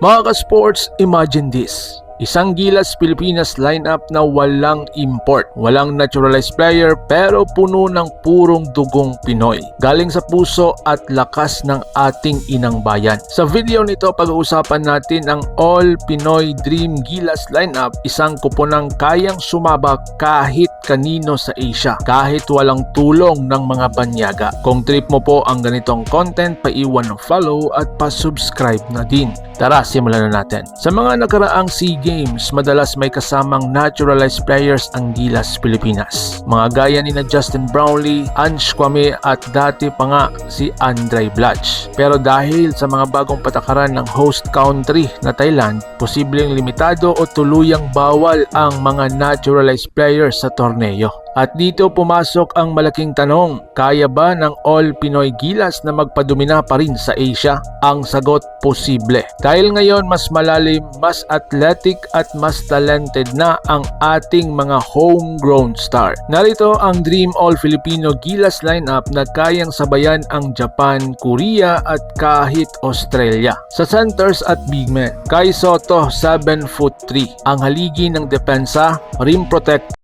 Mga ka-sports, imagine this. Isang Gilas Pilipinas lineup na walang import, walang naturalized player pero puno ng purong dugong Pinoy. Galing sa puso at lakas ng ating inang bayan. Sa video nito pag-uusapan natin ang All Pinoy Dream Gilas lineup, isang kuponang kayang sumabak kahit kanino sa Asia, kahit walang tulong ng mga banyaga. Kung trip mo po ang ganitong content, paiwan ng follow at pa-subscribe na din. Tara, simulan na natin. Sa mga nakaraang SEA Games, madalas may kasamang naturalized players ang Gilas Pilipinas. Mga gaya ni na Justin Brownlee, Ange Kwame at dati pa nga si Andre Blatch. Pero dahil sa mga bagong patakaran ng host country na Thailand, posibleng limitado o tuluyang bawal ang mga naturalized players sa torneo. At dito pumasok ang malaking tanong, kaya ba ng All Pinoy Gilas na magpadumina pa rin sa Asia? Ang sagot, posible. Dahil ngayon mas malalim, mas athletic at mas talented na ang ating mga homegrown star. Narito ang Dream All Filipino Gilas lineup na kayang sabayan ang Japan, Korea at kahit Australia. Sa centers at big men, Kai Soto 7 foot 3. Ang haligi ng depensa, rim protector